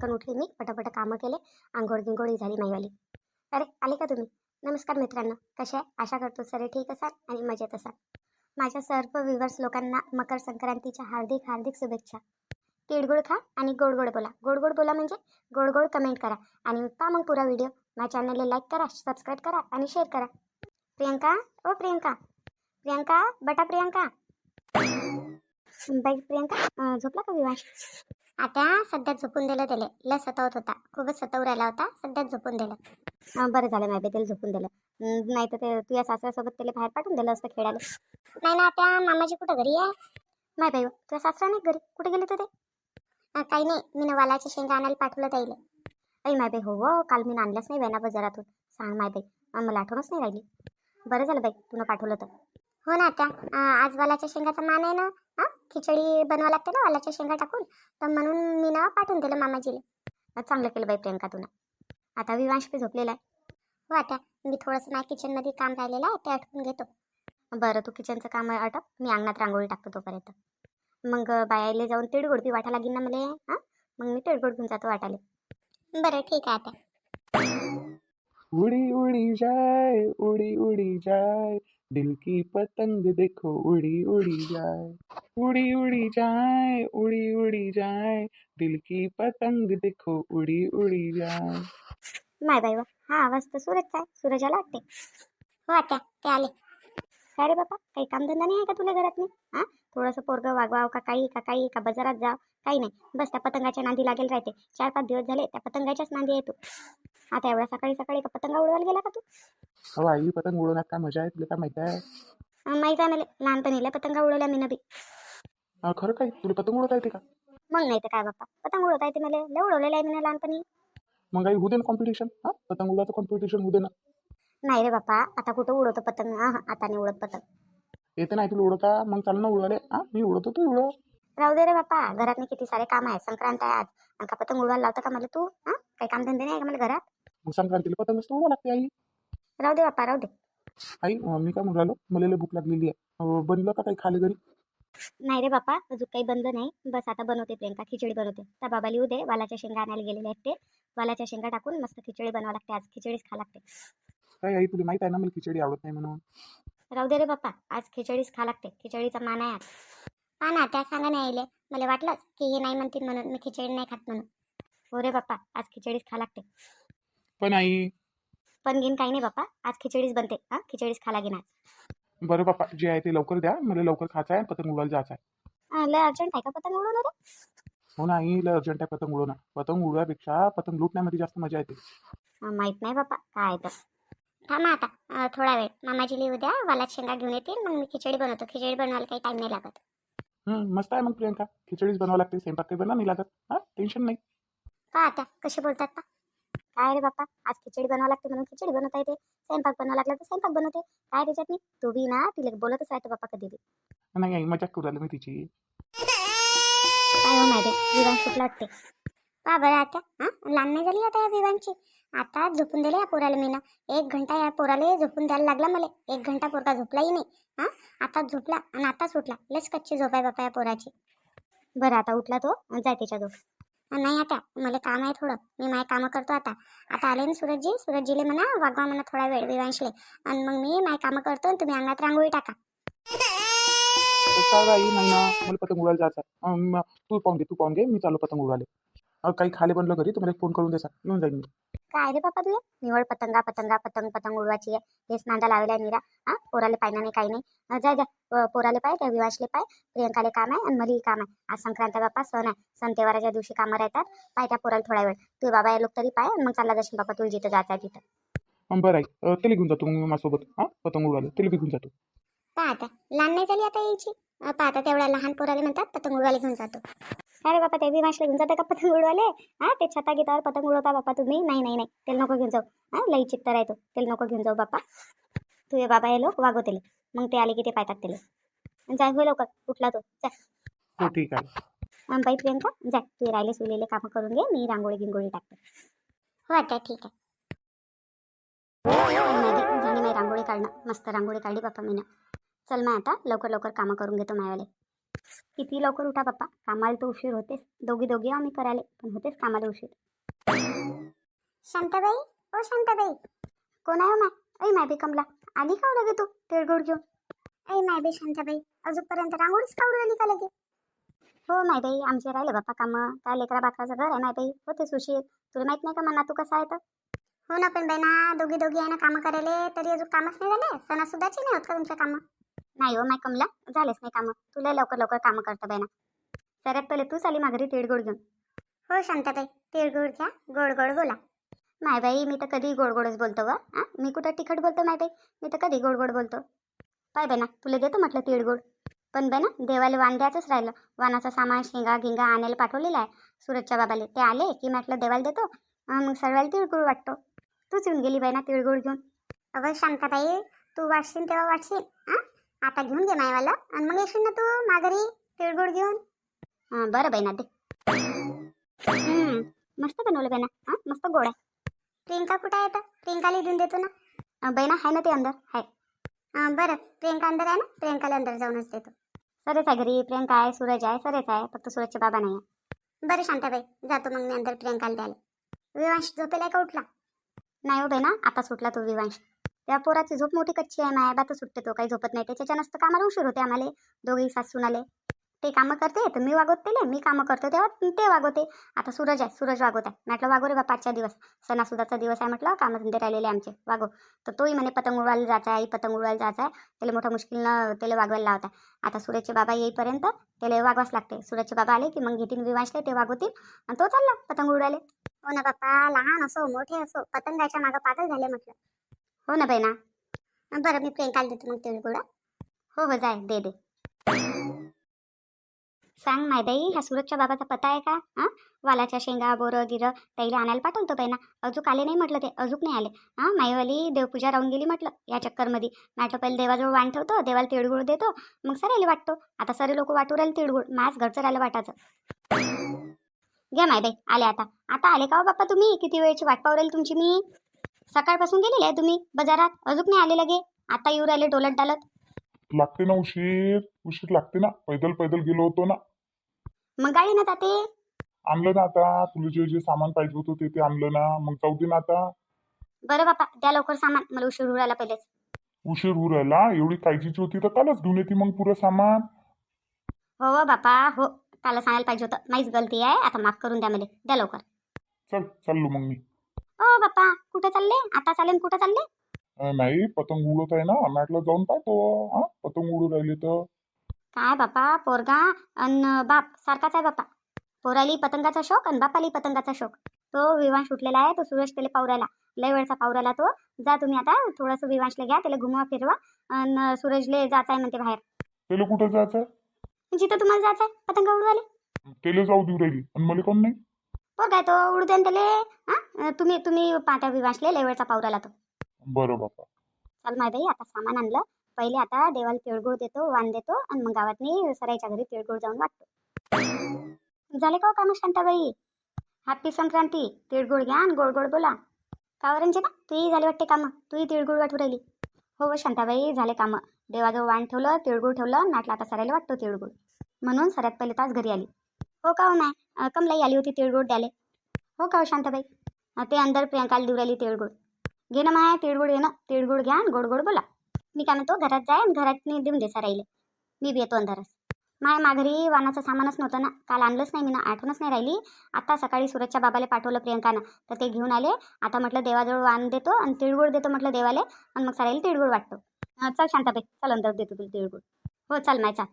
पटकन उठली मी पटापट कामं केले आंघोळ गिंघोळी झाली माईवाली. अरे आले का तुम्ही? नमस्कार मित्रांनो कसे आहे? आशा करतो सर ठीक असाल आणि मजेत असाल. माझ्या सर्व विवर्स लोकांना मकर संक्रांतीच्या हार्दिक हार्दिक शुभेच्छा. तिळगुळ खा आणि गोड गोड बोला. गोड गोड बोला म्हणजे गोड गोड कमेंट करा. आणि पहा मग पुरा व्हिडिओ माझ्या चॅनलला लाईक करा सबस्क्राईब करा आणि शेअर करा. प्रियंका? ओ प्रियंका. प्रियंका? बटा प्रियंका. बाई प्रियंका? झोपला का विवाश आता सध्या झोपून दिलं त्याला. लय सतावत होता. खूपच सतावर राहिला होता. सध्या झोपून दिलं. बरं झालं माहिती त्याला झोपून दिलं. नाही तर ते तुझ्या सासऱ्यासोबत त्याला बाहेर पाठवून दिलं असतं खेळायला. नाही ना त्या मामाजी कुठं घरी आहे? नाही बाई तुझ्या सासरा नाही घरी? कुठे गेले तर ते? काही नाही. मी वालाच्या शेंगा आणायला पाठवलं त्याला अई माय बाई हो हो काल मी आणलंच नाही वेना बाजारातून. सांग माय बाई अं, मला आठवणच नाही राहिली. बरं झालं बाई तुला पाठवलं तर. हो ना त्या आज वालाच्या शेंगाचा मान आहे ना? हां? खिचडी बनवा लागते ना वालाच्या शेंगा टाकून तर म्हणून मी ना पाठवून दिलं मामाजीला. चांगलं केलं बाई प्रियंका तुला. आता विवांश बी झोपलेला आहे. हो आता मी थोडंसं माझ्या किचनमध्ये काम राहिलेलं आहे ते आटपून घेतो. बरं तू किचनचं काम आटप मी अंगणात रांगोळी टाकतो तोपर्यंत. मग बायाले जाऊन तिळगुळ बी वाटा लागेल ना मला हां? मग मी तिळगुळ घेऊन जातो वाटाले बरं ठीक आहे आता. उड़ी उड़ी जाए उड़ी उड़ी जाए दिल की पतंग देखो उड़ी उड़ी जाए उड़ी उड़ी जाए उड़ी उड़ी जाए दिल की पतंग देखो उड़ी उड़ी जाए। माय बाई वा हा आवाज तर सूरजचा आहे सूरजाला वाटते. हो आता ते आले. काय रे बापा काही कामधंदा नाही आहे का तुला घरात नाही? हां? थोडंसं पोरगं वागवाव का काही का काही का बाजारात जाव? काही नाही. बस त्या पतंगाच्या नांदी लागेल राहते. चार पाच दिवस झाले त्या पतंगाच्याच नांदी आहे तू. आता एवढ्या सकाळी सकाळी का पतंगा उडवायला गेला का तू? अहो आई पतंग उडवण्यात काय मजा आहे? तुला काय माहिती आहे? अं, माहीत आहे मला. लहानपणीला पतंगा उडवल्या मी नबी अं, खरं काय? तुला पतंग उडवता येते का? मग नाही तर काय बाप्पा? पतंग उडवता येते मला. लय उडवलेलं आहे मी लहानपणी. मग आई होऊ दे ना कॉम्पिटिशन हां? पतंग उडवायचं कॉम्पिटिशन होऊ दे ना. नाही रे बाप्पा आता कुठं उडवतो पतंग? हां आता नाही उडत पतंग. येते नाही तुला उडवता? मग चाल ना उडवाले हां मी उडवतो तू उडव. राहू दे रे बाप्पा घरात नाही किती सारे काम आहे संक्रांत आहे आज. आणि का पतंग उडवायला लावतं का मला तू? हां? काही कामधंदे नाही आहे का मला घरात? मग संक्रांतीला पतंग उडवा लागते आई. राहू दे बाप्पा राहू दे. आई अं, मी काय म्हणून राहिलो? मला लय भूक लागलेली आहे. अं, बनलं का काही खाली घरी? नाही रे बाप्पा अजून काही बनलं नाही. बस आता बनवते प्रियंका खिचडी बनवते. त्या बाबा लिहू दे वालाच्या शेंगा आणायला गेलेले आहेत ते. वालाच्या शेंगा टाकून मस्त खिचडी बनवावं लागते आज. खिचडीच खा लागते. काय आई तुला माहीत आहे ना मला खिचडी आवडत नाही म्हणून? राहू दे रे बाप्पा आज खिचडीच खा लागते. खिचडीचा मान आहे आज. हा ना त्या सांगा नाही आले मला वाटलंच की हे नाही म्हणतील म्हणून मी खिचडी नाही खात म्हणून. हो रे बाप्पा आज खिचडीच खा लागते. पण आई. पण घेईन काही नाही बाप्पा आज खिचडीच बनते. हां खिचडीच खा लागेन आज. बरं बापा जे आहे ते लवकर द्या मला लवकर खायचं आहे पतंग उडवायला जायचं आहे. लय अर्जंट आहे का पतंग उडवलं रे? हो ना आई लय अर्जंट आहे पतंग उडवणं. पतंग उडवायपेक्षा पतंग लुटण्यामध्ये जास्त मजा येते. माहीत नाही बाप्पा काय तर. थांबा आता अं, थोडा वेळ. मामाजी लिहू द्या वालात शेंगा घेऊन येतील मग मी खिचडी बनवतो. खिचडी बनवायला काही टाईम नाही लागत. हं, मस्त आहे मग प्रियंका. खिचडीच बनवावं लागते स्वयंपाक काही बनवा नाही लागत. हां टेन्शन नाही. पहा आता कसे बोलतात पा काय रे बाप्पा? आज खिचडी बनवावं लागते म्हणून खिचडी बनवता येते. स्वयंपाक बनवावं लागला तर स्वयंपाक बनवते. काय त्याच्यात मी तू बी ना तिला बोलतच राहतो बाप्पा कधी बी. नाही आई मजाक करू राहिली मी तिची. काय हो माहिती? कुठला वाटते. पहा बरं आता हां? लहान नाही झाली आता या विवांची आता झोपून दिले या पोराला मी ना एक घंटा या पोराला झोपून द्यायला लागला मला. एक घंटा पोरगा झोपलाही नाही हां? आता झोपला आणि आताच उठला लस कच्ची झोप आहे बापा या पोराची. बरं आता उठला तो जाय त्याच्या झोप नाही आता. मला काम आहे थोडं. मी माझे कामं करतो आता. आता आले ना सूरजजी सूरजजीले म्हणा वागवा म्हणा थोडा वेळ विवांशले. आणि मग मी माझे कामं करतो आणि तुम्ही अंगात रांगोळी टाका. चाल आई नाही ना मला पतंग जायचं आहे. अं, तू पाहून घे तू पाहून घे. मी चालू पतंग उडाले अं, काही खाले बनलं घरी एक फोन करून देसा येऊन जाईन मी. काय रे बापा तुझ्या निवड पतंगा पतंगा पतंग पतंग उडवायची आहे. हेच नांदा लावला आहे निरा हा? पोराले पाहिना नाही काही नाही. अं, जा जा. अं, पोराले पाय त्या विवासले पाय. प्रियंकाले काम आहे आणि मलाही काम आहे. आज संक्रांत आहे बापा सण आहे. सण तेवाराच्या दिवशी कामं राहतात. पाय त्या पोराला थोडा वेळ. तू बाबा लोक तरी पाय आणि मग चालला जाशील बापा तुला जिथं जायचं आहे तिथं. अं, बरं आई अं, त्याला घेऊन जातो मग मी माझ्यासोबत. हां? पतंग उडवाले त्याला बी घेऊन जातो पहा आता. लहान नाही झाली आता यायची? आता तेवढ्या लहान पोराले म्हणतात पतंग उडवायला घेऊन जातो. अरे बापा ते विमाशला घेऊन जाता का पतंग उडवाले हा ते छता गीतावर पतंग उडवता बापा तुम्ही? नाही नाही नाही. त्याला नको घेऊन जाऊ. हा लई चित्तर आहे तो. त्याला नको घेऊन जाऊ बापा. तू ये बाबा हे लोक वागव त्याला मग ते आले की ते पाहतात त्याला जाय होय लवकर. उठला तो. जा. हो ठीक आहे. बाई प्रियंका जाय तू राहिले सुलेले कामं करून घे. मी रांगोळी गिंगोळी टाकते. हो आता ठीक आहे. माझी झाली माझी रांगोळी काढणं. मस्त रांगोळी काढली बापा मी चल मग आता लवकर लवकर कामं करून घेतो मायावाले. किती लवकर उठा पप्पा कामाला तर उशीर होतेस दोघी दोघी आम्ही करायला पण होतेच कामाला उशीर. शांताबाई ओ शांताबाई. कोण आहे हो माय? ऐ माय बी कमला. आली का हो लगे तू? तिळगुळ घेऊन. ऐ माय बी शांताबाई अजूनपर्यंत रांगोळीच काढून राहिली का लगे? हो माय बाई आमचे राहिले बाप्पा कामं. काय लेकरा बाकराचं घर आहे माय बाई. होतेच उशीर. तुला माहीत नाही का मना तू कसा आहे तर? हो ना पण बाई ना दोघी दोघी आहे ना कामं करायले तरी अजून कामच नाही झाले. सणासुद्धाचे नाही होत का तुमच्या कामं? नाही हो माय कमला झालेच नाही कामं. तुला लवकर लवकर कामं करतं बाई ना. सगळ्यात पहिले तूच आली माघारी तिळगुळ घेऊन. हो शांताबाई तिळगुळ घ्या गोड गोड बोला. माय बाई मी तर कधी गोड गोडच बोलतो व हां? मी कुठं तिखट बोलतो माय बाई? मी तर कधी गोड गोड बोलतो. पाय बाई ना तुला देतो म्हटलं तिळगुळ पण बाई ना देवाला वाण द्यायचंच राहिलं. वानाचा सामान शेंगा गिंगा आणायला पाठवलेला आहे. सूरजच्या बाबाले. ते आले की म्हटलं देवाला देतो. मग सर्वाला तिळगुळ वाटतो. तूच येऊन गेली बाई ना तिळगुळ घेऊन. अगं शांताबाई तू वाटशील तेव्हा वाटशील हां? आता घेऊन घे मायवाला. आणि मग येशील ना तू माघारी तिळगुळ घेऊन. बरं बहिणा ते दे हम्म, मस्त बनवलं बहिणा हा हां मस्त गोड आहे. प्रियंका कुठं आहे तर प्रियंकाला देऊन देतो ना. बहिणा ना आहे ना ते अंदर. आहे बरं. प्रियंका अंदर आहे ना? प्रियंकाला अंदर जाऊनच देतो. सरेच आहे घरी. प्रियंका आहे सूरज आहे सरेच आहे. फक्त सूरजचे बाबा नाही आहे. बरं शांताबाई जातो मग मी अंदर प्रियंकाला द्यायला. विवांश झोपेला का उठला? नाही हो बहिणा आता सुटला तो विवांश. त्या पोराची झोप मोठी कच्ची आहे माया बात सुटते तो काही झोपत नाही. त्याच्या नसतं कामाला उशीर होते आम्हाला दोघेही सासून आले ते कामं करते तर मी वागवतेले मी कामं करतो तेव्हा ते वागवते. आता सूरज आहे सूरज वागवत आहे. म्हटलं वागो रे बापाच्या दिवस. सणासुदाचा दिवस आहे म्हटलं कामधंदे राहिलेले आमचे. वागो तर तोही म्हणे पतंग उडवायला जायचा आहे आई पतंग उडवायला जायचा आहे. त्याला मोठ्या मुश्किलनं त्याला वागवायला लावत. आहे आता सूरजचे बाबा येईपर्यंत त्याला वागवाच लागते. सूरजचे बाबा आले की मग घेतील विवांशले ते वागवतील आणि तो चालला पतंग उडवायला. हो ना बाप्पा लहान असो मोठे असो पतंगाच्या मागं पागल झाले म्हटलं. हो ना बहिणा. बरं मी प्रियंकाला देतो मग तिळगुळ हो हो जाय दे दे. सांग माय बाई ह्या सूरजच्या बाबाचा पत्ता आहे का? हां? वालाच्या शेंगा बोरं गिरं ताईला आणायला पाठवतो बाई ना अजूक आले नाही म्हटलं ते अजूक नाही आले. हां? माईवाली देवपूजा राहून गेली म्हटलं या चक्करमध्ये म्हटलं पहिले देवाजवळ वाण ठेवतो देवाला तिळगुळ देतो मग सरायला वाटतो. आता सरे लोक वाटू राहिले तिळगुळ माझ घरचं राहिलं वाटायचं घ्या माय बाई आले आता. आता आले का हो बाप्पा तुम्ही? किती वेळची वाट पाहू राहील तुमची मी? सकाळपासून गेलेले आहे तुम्ही बाजारात? अजून नाही आले लगे? आता येऊ राहिले डोलत डालत लागते ना उशीर. उशीर लागते ना. पैदल पैदल गेलो होतो ना. मग गाडी ना जाते आणलं ना आता. तुला जे जे सामान पाहिजे होतं ते ते आणलं ना. मग जाऊ दे ना आता. बरं बापा द्या लवकर सामान. मला उशीर होऊ राहिला पहिलेच. उशीर होऊ राहिला. एवढी काळजीची होती तर कालच घेऊन येते मग पुरं सामान. हो हो बापा हो. काल सांगायला पाहिजे होतं. माहीच गलती आहे. आता माफ करून द्या मला. द्या लवकर. चल चाललो मग मी. ओ बापा. कुठं चालले? आता चालेल कुठं चालले? नाही पतंग उडवत आहे ना म्हटलं जाऊन पाहतो. हा पतंग उडू राहिले तर. काय बापा पोरगा अन बाप सारखाच आहे बापा. पोराली पतंगाचा शौक आणि बापाली पतंगाचा शौक. तो विवांश उठलेला आहे तो सुरेश त्याला पावरायला लय वेळचा पावरायला तो. जा तुम्ही आता थोडंसं विवांशला घ्या त्याला घुमवा फिरवा. आणि सूरजले जायचं आहे म्हणते बाहेर. त्याला कुठं जायचं जिथं तुम्हाला जायचं आहे पतंग उडवाले त्याला जाऊ देऊ राहिली. आणि मला कोण नाही? पोरगा आहे तो उडू द्या त्याले हां? तुम्ही तुम्ही पाहता विवांशले लय वेळचा पावरायला तो. बरं बापा. चल माय बाई आता सामान आणलं. पहिले आता देवाला तिळगुळ देतो वाण देतो आणि मग गावातनी सराईच्या घरी तिळगुळ जाऊन वाटतो. झाले का हो कामं शांताबाई? हॅपी संक्रांती. तिळगुळ घ्या आणि गोड गोड बोला. का रंजना? तूही झाली वाटते कामं. तूही तिळगुळ वाटू राहिली. हो हो शांताबाई झाले कामं. देवाजवळ वाण ठेवलं तिळगुळ ठेवलं नाटलं आता सरायला वाटतो तिळगुळ म्हणून सरात पहिले तास घरी आली. हो का हो नाही? कमलाई आली होती तिळगुळ द्याले हो का हो शांताबाई? ते अंदर प्रियंकाला देऊ राहिली तिळगुळ. घे ना माय तिळगुळ घे ना. तिळगुळ घ्या आणि गोड गोड बोला. मी काय म्हणतो घरात जाय आणि घरात मी देऊन दे राहिले मी बी येतो अंधारच माय माघारी वानाचं सामानच नव्हतं ना. काल आणलंच नाही मी ना आठवणच नाही राहिली. आता सकाळी सूरजच्या बाबाला पाठवलं प्रियंकानं. तर ते घेऊन आले. आता म्हटलं देवाजवळ वाण देतो आणि तिळगुळ देतो म्हटलं देवाले. आणि मग सराईला तिळगुळ वाटतो. चल शांताबाई चल अंदर देतो तुला तिळगुळ. हो चल माय चाल.